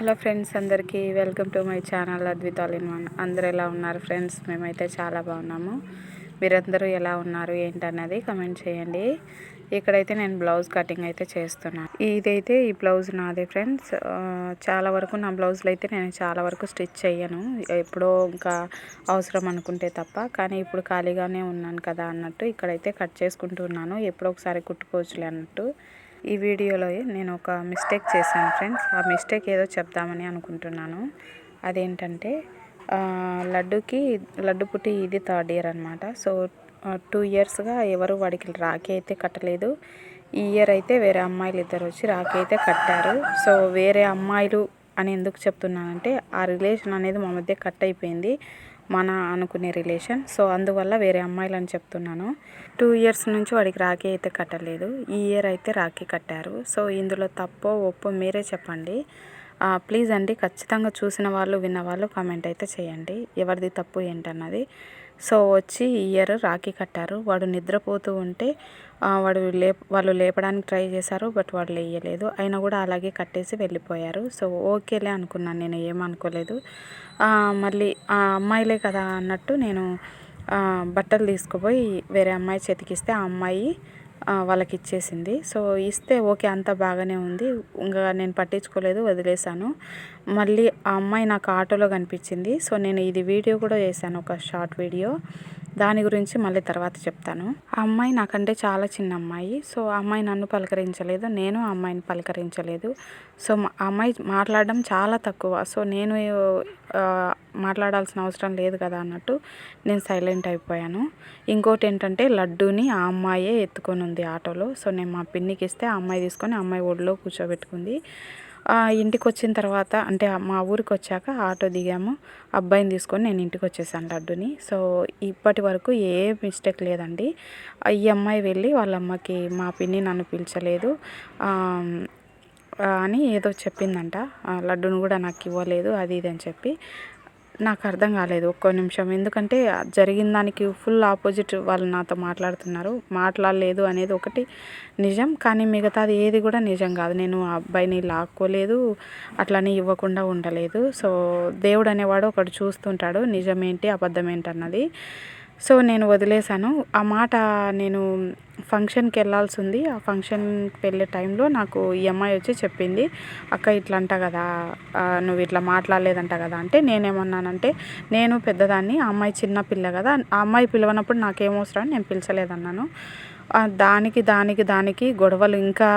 Hello friends అందరికీ welcome to my channel Advith all in one. అందరు ఎలా ఉన్నారు ఫ్రెండ్స్? మేమైతే చాలా బాగున్నాము. మీరందరూ ఎలా ఉన్నారు ఏంటన్నది కమెంట్ చేయండి. ఇక్కడైతే నేను బ్లౌజ్ కటింగ్ అయితే చేస్తున్నాను ఇదైతే ఈ బ్లౌజ్ నాదే ఫ్రెండ్స్. చాలా వరకు నా బ్లౌజ్లు అయితే నేను చాలా వరకు స్టిచ్ చేయను ఎప్పుడో ఇంకా అవసరం అనుకుంటే తప్ప కానీ ఇప్పుడు ఖాళీగానే ఉన్నాను కదా అన్నట్టు ఇక్కడైతే కట్ చేసుకుంటున్నాను ఎప్పుడో ఒకసారి కుట్టుకోవచ్చులే అన్నట్టు. ఈ వీడియోలో నేను ఒక మిస్టేక్ చేశాను ఫ్రెండ్స్. ఆ మిస్టేక్ ఏదో చెప్దామని అనుకుంటున్నాను. అదేంటంటే లడ్డుకి లడ్డు పుట్టి ఇది థర్డ్ ఇయర్ అనమాట సో టూ ఇయర్స్గా ఎవరు వాడికి రాఖీ అయితే కట్టలేదు. ఈ ఇయర్ అయితే వేరే అమ్మాయిలు ఇద్దరు వచ్చి రాఖీ అయితే కట్టారు. సో వేరే అమ్మాయిలు అని ఎందుకు చెప్తున్నానంటే ఆ రిలేషన్ అనేది మా మధ్య కట్ అయిపోయింది. మన అనుకునే రిలేషన్. సో అందువల్ల వేరే అమ్మాయిలని చెప్తున్నాను. టూ ఇయర్స్ నుంచి వాడికి రాఖీ అయితే కట్టలేదు. ఈ ఇయర్ అయితే రాఖీ కట్టారు. సో ఇందులో తప్పో ఒప్పో మీరే చెప్పండి. ప్లీజ్ అండి ఖచ్చితంగా చూసిన వాళ్ళు విన్న వాళ్ళు కామెంట్ అయితే చేయండి. ఎవరిది తప్పు ఏంటన్నది. సో వచ్చి ఈ ఇయర్ రాఖీ కట్టారు. వాడు నిద్రపోతూ ఉంటే వాడు లే వాళ్ళు లేపడానికి ట్రై చేశారు బట్ వాడు లేయలేదు. అయినా కూడా అలాగే కట్టేసి వెళ్ళిపోయారు. సో ఓకేలే అనుకున్నాను నేను ఏమనుకోలేదు మళ్ళీ ఆ అమ్మాయిలే కదా అన్నట్టు నేను బట్టలు తీసుకుపోయి వేరే అమ్మాయి చేతికిస్తే ఆ అమ్మాయి వాళ్ళకి ఇచ్చేసింది సో ఇస్తే ఓకే అంతా బాగానే ఉంది. ఇంకా నేను పట్టించుకోలేదు వదిలేశాను. మళ్ళీ ఆ అమ్మాయి నాకు ఆటోలో కనిపించింది. సో నేను ఇది వీడియో కూడా చేశాను ఒక షార్ట్ వీడియో. దాని గురించి మళ్ళీ తర్వాత చెప్తాను. ఆ అమ్మాయి నాకంటే చాలా చిన్న అమ్మాయి. సో ఆ అమ్మాయి నన్ను పలకరించలేదు. నేను ఆ అమ్మాయిని పలకరించలేదు. సో మా- ఆ అమ్మాయి మాట్లాడడం చాలా తక్కువ. సో నేను మాట్లాడాల్సిన అవసరం లేదు కదా అన్నట్టు నేను సైలెంట్ అయిపోయాను. ఇంకోటి ఏంటంటే లడ్డూని ఆ అమ్మాయే ఎత్తుకొని ఉంది ఆటోలో. సో నేను మా పిన్నికి ఇస్తే ఆ అమ్మాయి తీసుకొని ఆ అమ్మాయి ఒడిలో కూర్చోబెట్టుకుంది. ఇంటికి వచ్చిన తర్వాత అంటే మా ఊరికి వచ్చాక ఆటో దిగాము. అబ్బాయిని తీసుకొని నేను ఇంటికి వచ్చేసాను లడ్డుని. సో ఇప్పటి వరకు ఏ మిస్టేక్ లేదండి. ఈ అమ్మాయి వెళ్ళి వాళ్ళ అమ్మకి మా పిన్ని నన్ను పిలిచలేదు. అని ఏదో చెప్పిందంట. లడ్డును కూడా నాకు ఇవ్వలేదు అది ఇది అని చెప్పి నాకు అర్థం కాలేదు ఒక్క నిమిషం. ఎందుకంటే జరిగిన దానికి ఫుల్ ఆపోజిట్ వాళ్ళు నాతో మాట్లాడుతున్నారు. మాట్లాడలేదు అనేది ఒకటి నిజం. కానీ మిగతాది ఏది కూడా నిజం కాదు. నేను ఆ అబ్బాయిని లాక్కోలేదు. అట్లానే ఇవ్వకుండా ఉండలేదు. సో దేవుడు అనేవాడు ఒకడు చూస్తుంటాడు. నిజమేంటి? అబద్ధం ఏంటి అన్నది సో నేను వదిలేశాను. ఆ మాట నేను ఫంక్షన్కి వెళ్ళాల్సి ఉంది. ఆ ఫంక్షన్కి వెళ్ళే టైంలో నాకు ఈ అమ్మాయి వచ్చి చెప్పింది అక్క ఇట్లా అంట కదా నువ్వు ఇట్లా మాట్లాడలేదంట కదా అంటే నేనేమన్నానంటే నేను పెద్దదాన్ని ఆ అమ్మాయి చిన్న పిల్ల కదా ఆ అమ్మాయి పిలవనప్పుడు నాకేమవసరం నేను పిలిచలేదన్నాను. దానికి దానికి దానికి గొడవలు ఇంకా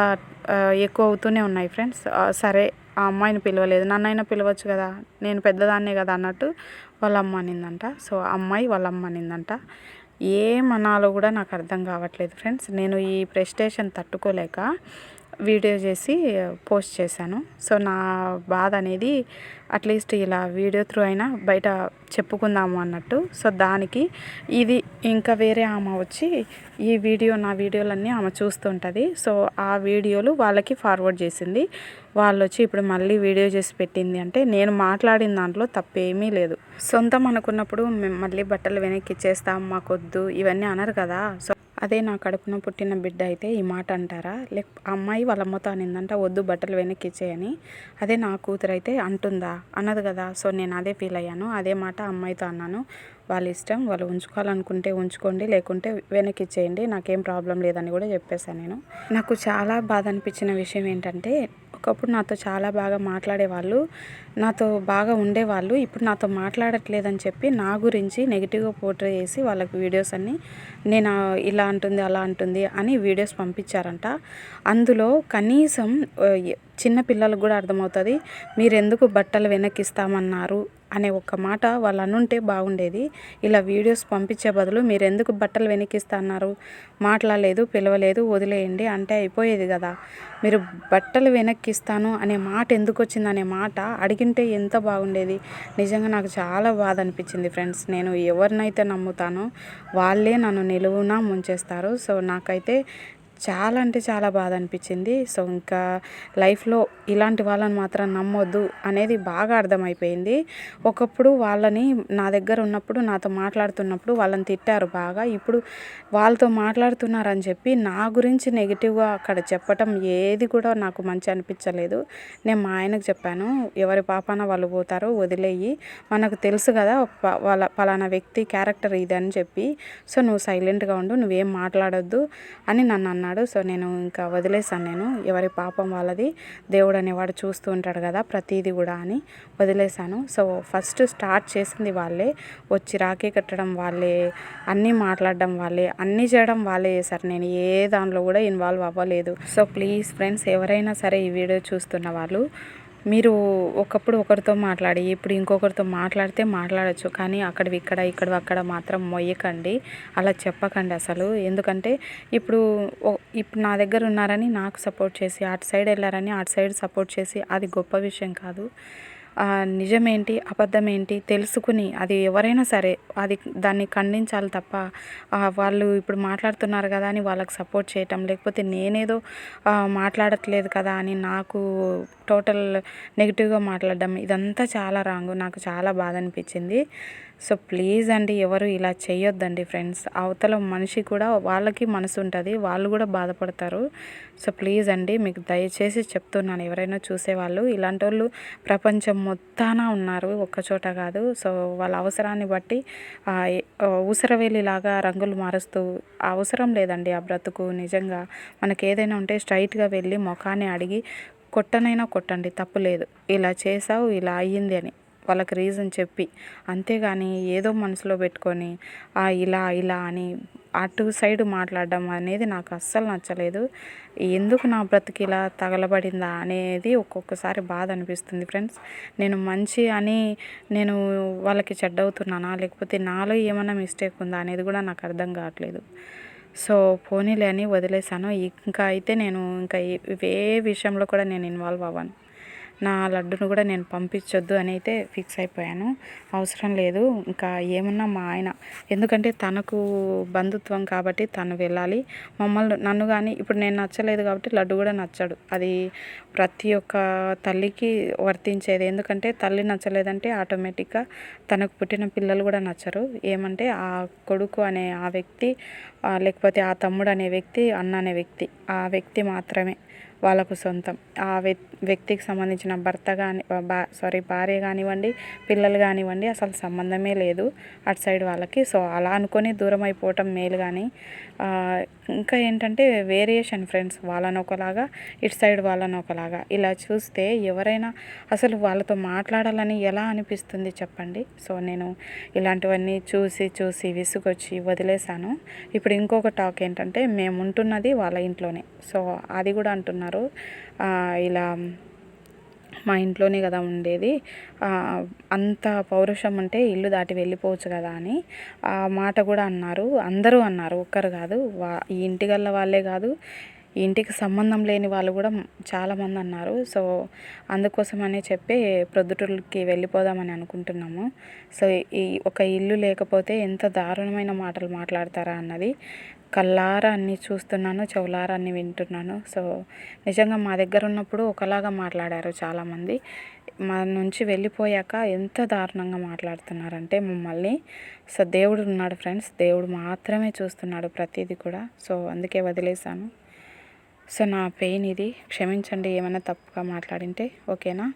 ఎక్కువ అవుతూనే ఉన్నాయి ఫ్రెండ్స్. సరే ఆ అమ్మాయిని పిలవలేదు. నన్నైనా పిలవచ్చు కదా నేను పెద్దదాన్నే కదా అన్నట్టు వాళ్ళ అమ్మ అనిందంట. సో ఆ అమ్మాయి వాళ్ళ అమ్మ అనిందంట ఏమనాలో కూడా నాకు అర్థం కావట్లేదు ఫ్రెండ్స్. నేను ఈ ప్రెస్టేషన్ తట్టుకోలేక వీడియో చేసి పోస్ట్ చేశాను. సో నా బాధ అనేది అట్లీస్ట్ ఇలా వీడియో త్రూ అయినా బయట చెప్పుకుందాము అన్నట్టు. సో దానికి ఇది ఇంకా వేరే ఆమె వచ్చి ఈ వీడియో నా వీడియోలన్నీ ఆమె చూస్తుంటుంది. సో ఆ వీడియోలు వాళ్ళకి ఫార్వర్డ్ చేసింది. వాళ్ళు వచ్చి ఇప్పుడు మళ్ళీ వీడియో చేసి పెట్టింది అంటే నేను మాట్లాడిన దాంట్లో తప్పేమీ లేదు. సొంతం అనుకున్నప్పుడు మేము మళ్ళీ బట్టలు వెనక్కి ఇచ్చేస్తాం మాకొద్దు ఇవన్నీ అనరు కదా. సో అదే నా కడుపున పుట్టిన బిడ్డ అయితే ఈ మాట అంటారా? లేక అమ్మాయి వాళ్ళ అమ్మతో అనిందంట వద్దు బట్టలు వెనక్కి ఇచ్చేయని అదే నా కూతురు అయితే అంటుందా? అన్నది కదా సో నేను అదే ఫీల్ అయ్యాను అదే మాట అమ్మాయితో అన్నాను. వాళ్ళ ఇష్టం వాళ్ళు ఉంచుకోవాలనుకుంటే ఉంచుకోండి లేకుంటే వెనక్కి ఇచ్చేయండి నాకేం ప్రాబ్లం లేదని కూడా చెప్పేశాను నేను. నాకు చాలా బాధ అనిపించిన విషయం ఏంటంటే ఒకప్పుడు నాతో చాలా బాగా మాట్లాడేవాళ్ళు నాతో బాగా ఉండేవాళ్ళు. ఇప్పుడు నాతో మాట్లాడట్లేదని చెప్పి నా గురించి నెగిటివ్గా పోర్ట్రే చేసి వాళ్ళకి వీడియోస్ అన్ని నేను ఇలా అంటుంది అలా అంటుంది అని వీడియోస్ పంపించారంట. అందులో కనీసం చిన్న పిల్లలకు కూడా అర్థమవుతుంది. మీరు ఎందుకు బట్టలు వెనక్కిస్తామన్నారు? అనే ఒక్క మాట వాళ్ళు అనుంటే బాగుండేది. ఇలా వీడియోస్ పంపించే బదులు మీరు ఎందుకు బట్టలు వెనక్కిస్తా మాట్లాడలేదు పిలవలేదు వదిలేయండి అంటే అయిపోయేది కదా. మీరు బట్టలు వెనక్కిస్తాను అనే మాట ఎందుకు వచ్చింది అనే మాట అడిగింటే ఎంత బాగుండేది. నిజంగా నాకు చాలా బాధ అనిపించింది ఫ్రెండ్స్. నేను ఎవరినైతే నమ్ముతానో వాళ్ళే నన్ను నిలువునా ముంచేస్తారు. సో నాకైతే చాలా అంటే చాలా బాధ అనిపించింది సో ఇంకా లైఫ్లో ఇలాంటి వాళ్ళని మాత్రం నమ్మొద్దు అనేది బాగా అర్థమైపోయింది. ఒకప్పుడు వాళ్ళని నా దగ్గర ఉన్నప్పుడు నాతో మాట్లాడుతున్నప్పుడు వాళ్ళని తిట్టారు బాగా. ఇప్పుడు వాళ్ళతో మాట్లాడుతున్నారని చెప్పి నా గురించి నెగిటివ్గా అక్కడ చెప్పటం ఏది కూడా నాకు మంచి అనిపించలేదు నేను మా ఆయనకు చెప్పాను ఎవరి పాపాన వాళ్ళు పోతారో వదిలేయి. మనకు తెలుసు కదా వాళ్ళ పలానా వ్యక్తి క్యారెక్టర్ ఇది అని చెప్పి. సో నువ్వు సైలెంట్గా ఉండు నువ్వేం మాట్లాడొద్దు అని నన్ను అన్నాడు. అన్నాడు సో నేను ఇంకా వదిలేసాను నేను. ఎవరి పాపం వాళ్ళది. దేవుడు అనేవాడు చూస్తూ ఉంటాడు కదా ప్రతిదీ కూడా అని వదిలేశాను. సో ఫస్ట్ స్టార్ట్ చేసింది వాళ్ళే. వచ్చి రాఖీ కట్టడం వాళ్ళే అన్నీ మాట్లాడడం వాళ్ళే అన్నీ చేయడం వాళ్ళే చేశారు. నేను ఏ దానిలో కూడా ఇన్వాల్వ్ అవ్వలేదు. సో ప్లీజ్ ఫ్రెండ్స్ ఎవరైనా సరే ఈ వీడియో చూస్తున్న వాళ్ళు మీరు ఒకప్పుడు ఒకరితో మాట్లాడి ఇప్పుడు ఇంకొకరితో మాట్లాడితే మాట్లాడచ్చు కానీ అక్కడివి ఇక్కడ ఇక్కడ అక్కడ మాత్రం మొయ్యకండి. అలా చెప్పకండి అసలు. ఎందుకంటే ఇప్పుడు ఇప్పుడు నా దగ్గర ఉన్నారని నాకు సపోర్ట్ చేసి అటు సైడ్ వెళ్ళారని అటు సైడ్ సపోర్ట్ చేసి అది గొప్ప విషయం కాదు. నిజమేంటి అబద్ధమేంటి తెలుసుకుని అది ఎవరైనా సరే అది దాన్ని ఖండించాలి తప్ప వాళ్ళు ఇప్పుడు మాట్లాడుతున్నారు కదా అని వాళ్ళకి సపోర్ట్ చేయటం లేకపోతే నేనేదో మాట్లాడట్లేదు కదా అని నాకు టోటల్ నెగిటివ్గా మాట్లాడడం ఇదంతా చాలా రాంగ్ నాకు చాలా బాధ అనిపించింది. సో ప్లీజ్ అండి ఎవరు ఇలా చేయొద్దండి ఫ్రెండ్స్. అవతల మనిషి కూడా వాళ్ళకి మనసు ఉంటుంది వాళ్ళు కూడా బాధపడతారు. సో ప్లీజ్ అండి మీకు దయచేసి చెప్తున్నాను ఎవరైనా చూసేవాళ్ళు ఇలాంటి వాళ్ళు ప్రపంచం మొత్తాన ఉన్నారు ఒక్కచోట కాదు. సో వాళ్ళ అవసరాన్ని బట్టి ఊసరవేలిలాగా రంగులు మారుస్తూ అవసరం లేదండి ఆ బ్రతుకు నిజంగా. మనకి ఏదైనా ఉంటే స్ట్రైట్గా వెళ్ళి ముఖాన్ని అడిగి కొట్టనైనా కొట్టండి తప్పులేదు ఇలా చేసావు ఇలా అయ్యింది అని. వాళ్ళకి రీజన్ చెప్పి అంతేగాని ఏదో మనసులో పెట్టుకొని ఇలా ఇలా అని అటు సైడ్ మాట్లాడడం అనేది నాకు అస్సలు నచ్చలేదు. ఎందుకు నా బ్రతికి ఇలా తగలబడిందా అనేది ఒక్కొక్కసారి బాధ అనిపిస్తుంది ఫ్రెండ్స్ నేను మంచి అని నేను వాళ్ళకి చెడ్డవుతున్నానా లేకపోతే నాలో ఏమైనా మిస్టేక్ ఉందా అనేది కూడా నాకు అర్థం కావట్లేదు. సో పోనీలే అని వదిలేశాను. ఇంకా అయితే నేను ఇంకా ఏ విషయంలో కూడా నేను ఇన్వాల్వ్ అవ్వను. నా లడ్డును కూడా నేను పంపించొద్దు అని అయితే ఫిక్స్ అయిపోయాను. అవసరం లేదు. ఇంకా ఏమన్నా మా ఆయన. ఎందుకంటే తనకు బంధుత్వం కాబట్టి తను వెళ్ళాలి. మమ్మల్ని నన్ను కానీ ఇప్పుడు నేను నచ్చలేదు కాబట్టి లడ్డు కూడా నచ్చడు. అది ప్రతి ఒక్క తల్లికి వర్తించేది. ఎందుకంటే తల్లి నచ్చలేదంటే ఆటోమేటిక్గా తనకు పుట్టిన పిల్లలు కూడా నచ్చరు. ఏమంటే ఆ కొడుకు అనే ఆ వ్యక్తి లేకపోతే ఆ తమ్ముడు అనే వ్యక్తి అన్న అనే వ్యక్తి ఆ వ్యక్తి మాత్రమే. వాళ్ళకు సొంతం. ఆ వ్యక్తికి సంబంధించిన భర్త కానీ బా సారీ భార్య కానివ్వండి పిల్లలు కానివ్వండి అసలు సంబంధమే లేదు. అటు సైడ్ వాళ్ళకి. సో అలా అనుకొని దూరం అయిపోవటం మేలు కానీ ఇంకా ఏంటంటే వేరియేషన్ ఫ్రెండ్స్ వాళ్ళని ఒకలాగా ఇటు సైడ్ వాళ్ళని ఒకలాగా. ఇలా చూస్తే ఎవరైనా అసలు వాళ్ళతో మాట్లాడాలని ఎలా అనిపిస్తుంది చెప్పండి. సో నేను ఇలాంటివన్నీ చూసి చూసి విసుగొచ్చి వదిలేశాను. ఇప్పుడు ఇంకొక టాక్ ఏంటంటే మేము ఉంటున్నది వాళ్ళ ఇంట్లోనే. సో అది కూడా అంటున్నారు. ఇలా మా ఇంట్లోనే కదా ఉండేది. అంత పౌరుషం అంటే ఇల్లు దాటి వెళ్ళిపోవచ్చు కదా అని. ఆ మాట కూడా అన్నారు. అందరూ అన్నారు. ఒక్కరు కాదు. వా ఈ ఇంటి గల్ల వాళ్ళే కాదు. ఇంటికి సంబంధం లేని వాళ్ళు కూడా చాలామంది అన్నారు. సో అందుకోసమనే చెప్పి ప్రొద్దుటూరుకి వెళ్ళిపోదామని అనుకుంటున్నాము. సో ఈ ఒక ఇల్లు లేకపోతే ఎంత దారుణమైన మాటలు మాట్లాడతారా అన్నది కళ్ళారా అన్నీ చూస్తున్నాను చెవులారా అన్నీ వింటున్నాను. సో నిజంగా మా దగ్గర ఉన్నప్పుడు ఒకలాగా మాట్లాడారు చాలామంది. మా నుంచి వెళ్ళిపోయాక ఎంత దారుణంగా మాట్లాడుతున్నారంటే మమ్మల్ని. సో దేవుడు ఉన్నాడు ఫ్రెండ్స్. దేవుడు మాత్రమే చూస్తున్నాడు ప్రతిదీ కూడా. సో అందుకే వదిలేశాను. సో నా పెయిన్ ఇది. క్షమించండి ఏమైనా తప్పుగా మాట్లాడింటే ఓకేనా?